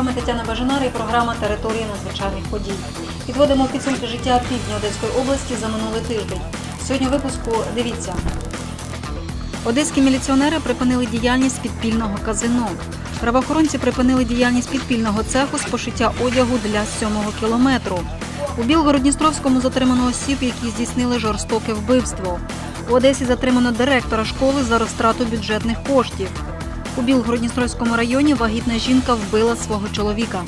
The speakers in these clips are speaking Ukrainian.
Вами Тетяна Бажанар і програма Території надзвичайних подій. Підводимо підсумки життя півдня Одеської області за минулий тиждень. Сьогодні в випуску дивіться. Одеські міліціонери припинили діяльність підпільного казино. Правоохоронці припинили діяльність підпільного цеху з пошиття одягу для сьомого кілометру. У Білгород-Дністровському затримано осіб, які здійснили жорстоке вбивство. У Одесі затримано директора школи за розтрату бюджетних коштів. У Білгород-Дністровському районі вагітна жінка вбила свого чоловіка.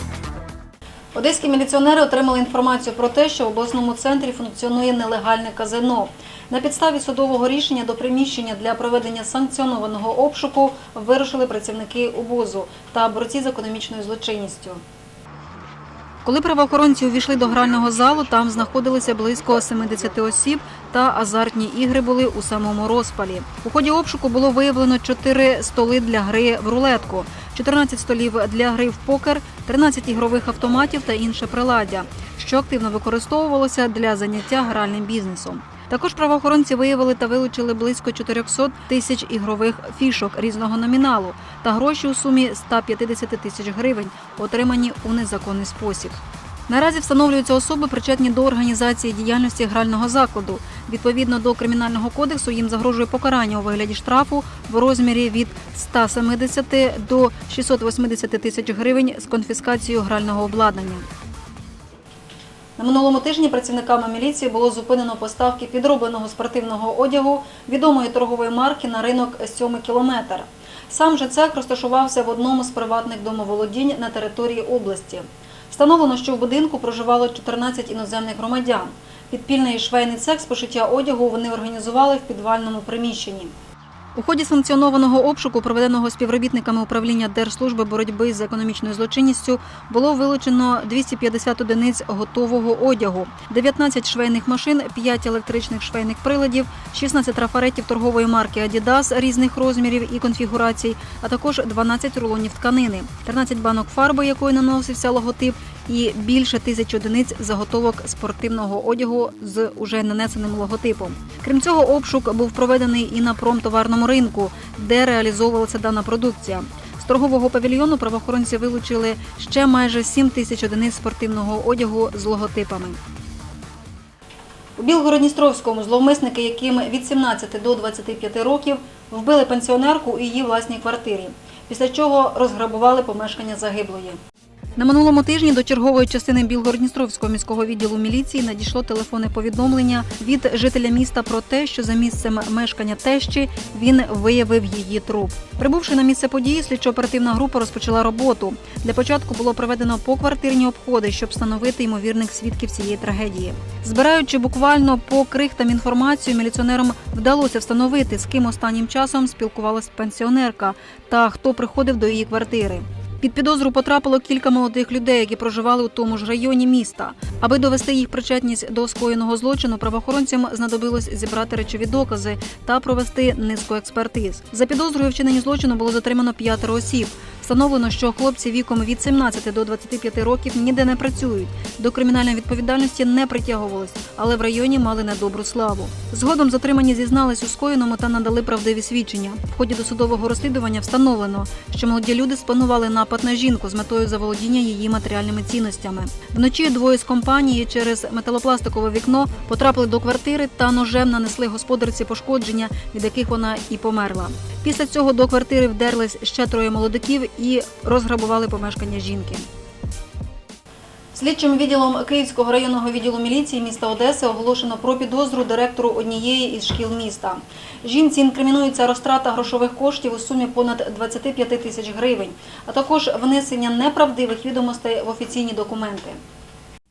Одеські міліціонери отримали інформацію про те, що в обласному центрі функціонує нелегальне казино. На підставі судового рішення до приміщення для проведення санкціонованого обшуку вирушили працівники УБУЗу та борці з економічною злочинністю. Коли правоохоронці увійшли до грального залу, там знаходилися близько 70 осіб та азартні ігри були у самому розпалі. У ході обшуку було виявлено 4 столи для гри в рулетку, 14 столів для гри в покер, 13 ігрових автоматів та інше приладдя, що активно використовувалося для заняття гральним бізнесом. Також правоохоронці виявили та вилучили близько 400 тисяч ігрових фішок різного номіналу та гроші у сумі 150 тисяч гривень, отримані у незаконний спосіб. Наразі встановлюються особи, причетні до організації діяльності грального закладу. Відповідно до кримінального кодексу їм загрожує покарання у вигляді штрафу в розмірі від 170 до 680 тисяч гривень з конфіскацією грального обладнання. На минулому тижні працівниками міліції було зупинено поставки підробленого спортивного одягу відомої торгової марки на ринок «Сьомий кілометр». Сам же цех розташувався в одному з приватних домоволодінь на території області. Встановлено, що в будинку проживало 14 іноземних громадян. Підпільний швейний цех з пошиття одягу вони організували в підвальному приміщенні. У ході санкціонованого обшуку, проведеного співробітниками управління Держслужби боротьби з економічною злочинністю, було вилучено 250 одиниць готового одягу, 19 швейних машин, 5 електричних швейних приладів, 16 трафаретів торгової марки Adidas різних розмірів і конфігурацій, а також 12 рулонів тканини, 13 банок фарби, якою наносився логотип, і більше тисяч одиниць заготовок спортивного одягу з уже нанесеним логотипом. Крім цього, обшук був проведений і на промтоварному ринку, де реалізовувалася дана продукція. З торгового павільйону правоохоронці вилучили ще майже 7 тисяч одиниць спортивного одягу з логотипами. У Білгородністровському зловмисники, яким від 17 до 25 років, вбили пенсіонерку у її власній квартирі, після чого розграбували помешкання загиблої. На минулому тижні до чергової частини Білгородністровського міського відділу міліції надійшло телефонне повідомлення від жителя міста про те, що за місцем мешкання тещі він виявив її труп. Прибувши на місце події, слідчо-оперативна група розпочала роботу. Для початку було проведено поквартирні обходи, щоб встановити ймовірних свідків цієї трагедії. Збираючи буквально по крихтам інформацію, міліціонерам вдалося встановити, з ким останнім часом спілкувалась пенсіонерка та хто приходив до її квартири. Під підозру потрапило кілька молодих людей, які проживали у тому ж районі міста. Аби довести їх причетність до скоєного злочину, правоохоронцям знадобилось зібрати речові докази та провести низку експертиз. За підозрою вчиненні злочину було затримано п'ятеро осіб. Встановлено, що хлопці віком від 17 до 25 років ніде не працюють. До кримінальної відповідальності не притягувались, але в районі мали недобру славу. Згодом затримані зізнались у скоєному та надали правдиві свідчення. В ході досудового розслідування встановлено, що молоді люди спланували напад на жінку з метою заволодіння її матеріальними цінностями. Вночі двоє з компанії через металопластикове вікно потрапили до квартири та ножем нанесли господарці пошкодження, від яких вона і померла. Після цього до квартири вдерлись ще троє молодиків і розграбували помешкання жінки. Слідчим відділом Київського районного відділу міліції міста Одеси оголошено про підозру директору однієї із шкіл міста. Жінці інкримінується розтрата грошових коштів у сумі понад 25 тисяч гривень, а також внесення неправдивих відомостей в офіційні документи.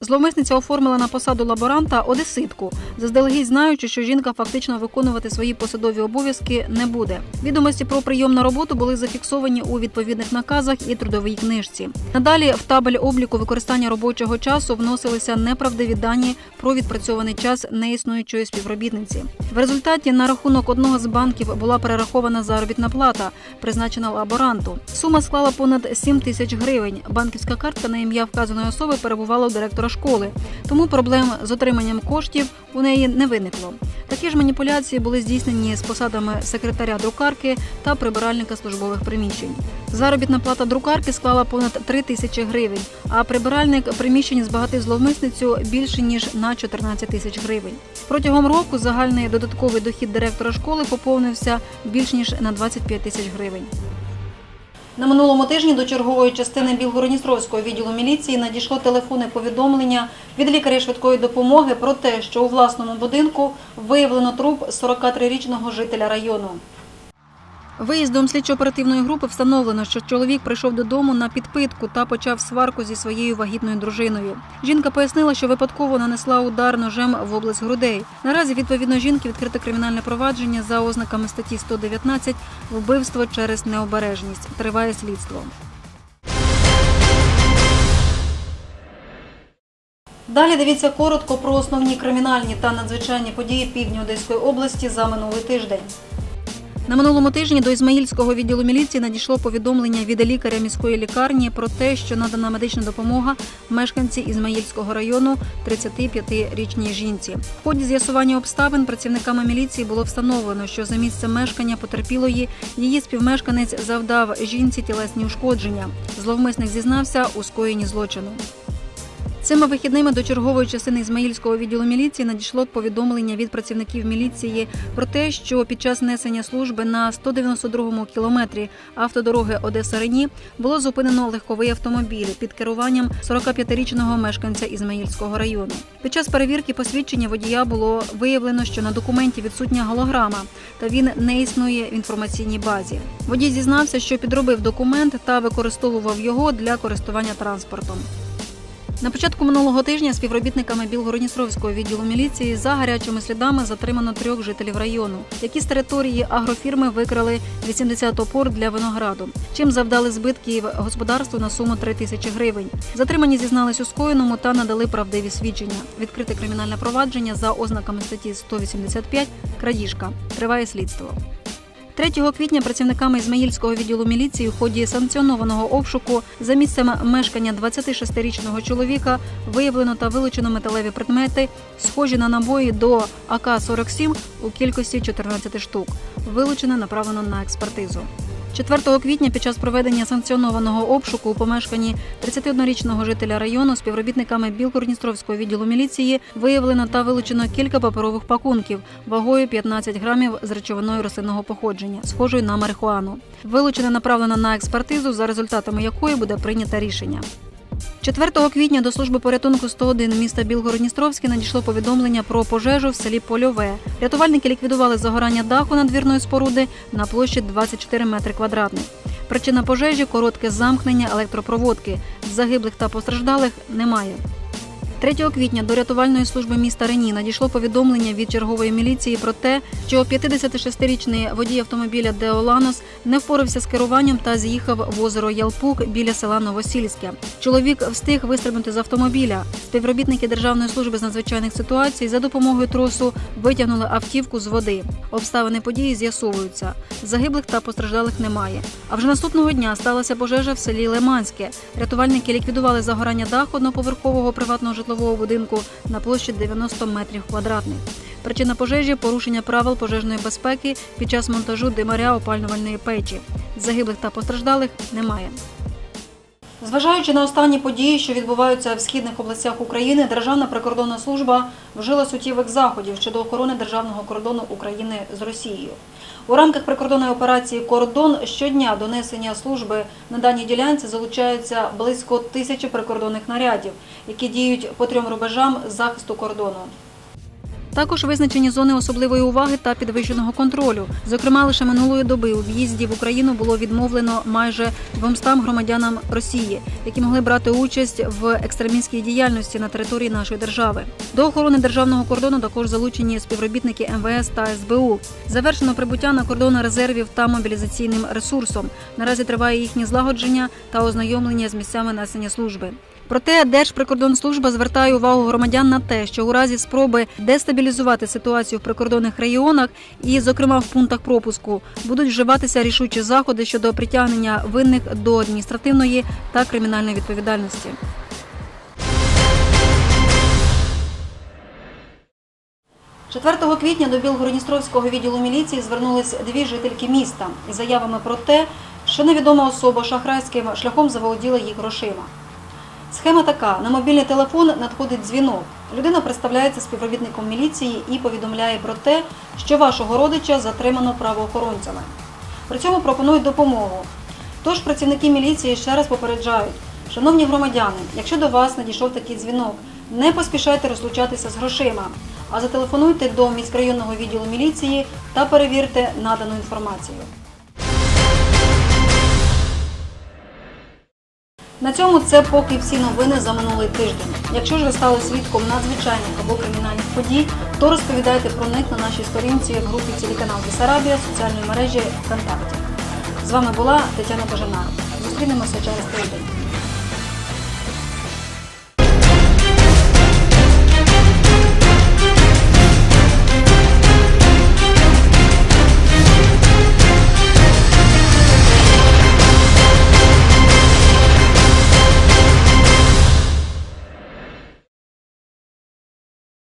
Зловмисниця оформила на посаду лаборанта одеситку, заздалегідь знаючи, що жінка фактично виконувати свої посадові обов'язки не буде. Відомості про прийом на роботу були зафіксовані у відповідних наказах і трудовій книжці. Надалі в табель обліку використання робочого часу вносилися неправдиві дані про відпрацьований час неіснуючої співробітниці. В результаті на рахунок одного з банків була перерахована заробітна плата, призначена лаборанту. Сума склала понад 7 тисяч гривень. Банківська картка на ім'я вказаної особи перебувала у директора школи, тому проблем з отриманням коштів у неї не виникло. Такі ж маніпуляції були здійснені з посадами секретаря друкарки та прибиральника службових приміщень. Заробітна плата друкарки склала понад 3 тисячі гривень, а прибиральник приміщень збагатив зловмисницю більше ніж на 14 тисяч гривень. Протягом року загальний додатковий дохід директора школи поповнився більш ніж на 25 тисяч гривень. На минулому тижні до чергової частини Білгородністровського відділу міліції надійшло телефонне повідомлення від лікаря швидкої допомоги про те, що у власному будинку виявлено труп 43-річного жителя району. Виїздом слідчо-оперативної групи встановлено, що чоловік прийшов додому на підпитку та почав сварку зі своєю вагітною дружиною. Жінка пояснила, що випадково нанесла удар ножем в область грудей. Наразі відповідно жінки відкрите кримінальне провадження за ознаками статті 119 вбивство через необережність. Триває слідство. Далі дивіться коротко про основні кримінальні та надзвичайні події півдня Одеської області за минулий тиждень. На минулому тижні до Ізмаїльського відділу міліції надійшло повідомлення від лікаря міської лікарні про те, що надана медична допомога мешканці Ізмаїльського району 35-річній жінці. В ході з'ясування обставин працівниками міліції було встановлено, що за місцем мешкання потерпілої її співмешканець завдав жінці тілесні ушкодження. Зловмисник зізнався у скоєнні злочину. Цими вихідними до чергової частини Ізмаїльського відділу міліції надійшло повідомлення від працівників міліції про те, що під час несення служби на 192-му кілометрі автодороги Одеса Рені було зупинено легковий автомобіль під керуванням 45-річного мешканця Ізмаїльського району. Під час перевірки посвідчення водія було виявлено, що на документі відсутня голограма, та він не існує в інформаційній базі. Водій зізнався, що підробив документ та використовував його для користування транспортом. На початку минулого тижня співробітниками Білгородністровського відділу міліції за гарячими слідами затримано трьох жителів району, які з території агрофірми викрали 80 опор для винограду, чим завдали збитків господарству на суму 3 тисячі гривень. Затримані зізнались у скоєному та надали правдиві свідчення. Відкрите кримінальне провадження за ознаками статті 185 крадіжка. Триває слідство. 3 квітня працівниками Ізмаїльського відділу міліції в ході санкціонованого обшуку за місцем мешкання 26-річного чоловіка виявлено та вилучено металеві предмети, схожі на набої до АК-47 у кількості 14 штук. Вилучене направлено на експертизу. 4 квітня під час проведення санкціонованого обшуку у помешканні 31-річного жителя району співробітниками Білгородністровського відділу міліції виявлено та вилучено кілька паперових пакунків вагою 15 грамів з речовиною рослинного походження, схожою на марихуану. Вилучене направлено на експертизу, за результатами якої буде прийнято рішення. 4 квітня до служби порятунку 101 міста Білгородністровське надійшло повідомлення про пожежу в селі Польове. Рятувальники ліквідували загорання даху надвірної споруди на площі 24 метри квадратних. Причина пожежі коротке замкнення електропроводки. Загиблих та постраждалих немає. 3 квітня до рятувальної служби міста Рені надійшло повідомлення від чергової міліції про те, що 56-річний водій автомобіля Деоланос не впорався з керуванням та з'їхав в озеро Ялпук біля села Новосільське. Чоловік встиг вистрибнути з автомобіля. Співробітники Державної служби з надзвичайних ситуацій за допомогою тросу витягнули автівку з води. Обставини події з'ясовуються. Загиблих та постраждалих немає. А вже наступного дня сталася пожежа в селі Лиманське. Рятувальники ліквідували загорання даху одноповерхового приватного житлового будинку на площі 90 метрів квадратних. Причина пожежі порушення правил пожежної безпеки під час монтажу димаря опалювальної печі. Загиблих та постраждалих немає. Зважаючи на останні події, що відбуваються в східних областях України, Державна прикордонна служба вжила суттєвих заходів щодо охорони державного кордону України з Росією. У рамках прикордонної операції Кордон щодня до несення служби на даній ділянці залучаються близько тисячі прикордонних нарядів, які діють по трьом рубежам захисту кордону. Також визначені зони особливої уваги та підвищеного контролю. Зокрема, лише минулої доби у в'їзді в Україну було відмовлено майже 200 громадянам Росії, які могли брати участь в екстремістській діяльності на території нашої держави. До охорони державного кордону також залучені співробітники МВС та СБУ. Завершено прибуття на кордон резервів та мобілізаційним ресурсом. Наразі триває їхнє злагодження та ознайомлення з місцями несення служби. Проте Держприкордонслужба звертає увагу громадян на те, що у разі спроби дестабілізувати ситуацію в прикордонних регіонах і, зокрема, в пунктах пропуску, будуть вживатися рішучі заходи щодо притягнення винних до адміністративної та кримінальної відповідальності. – 4 квітня до Білгородністровського відділу міліції звернулись дві жительки міста із заявами про те, що невідома особа шахрайським шляхом заволоділа їх грошима. Схема така: на мобільний телефон надходить дзвінок. Людина представляється співробітником міліції і повідомляє про те, що вашого родича затримано правоохоронцями. При цьому пропонують допомогу. Тож працівники міліції ще раз попереджають, шановні громадяни, якщо до вас надійшов такий дзвінок, не поспішайте розлучатися з грошима, а зателефонуйте до міськрайонного відділу міліції та перевірте надану інформацію. На цьому це поки всі новини за минулий тиждень. Якщо ж ви стали свідком надзвичайних або кримінальних подій, то розповідайте про них на нашій сторінці в групі телеканал Бісарабія соціальної мережі ВКонтакті. З вами була Тетяна Бажанар. Зустрінемося через тиждень.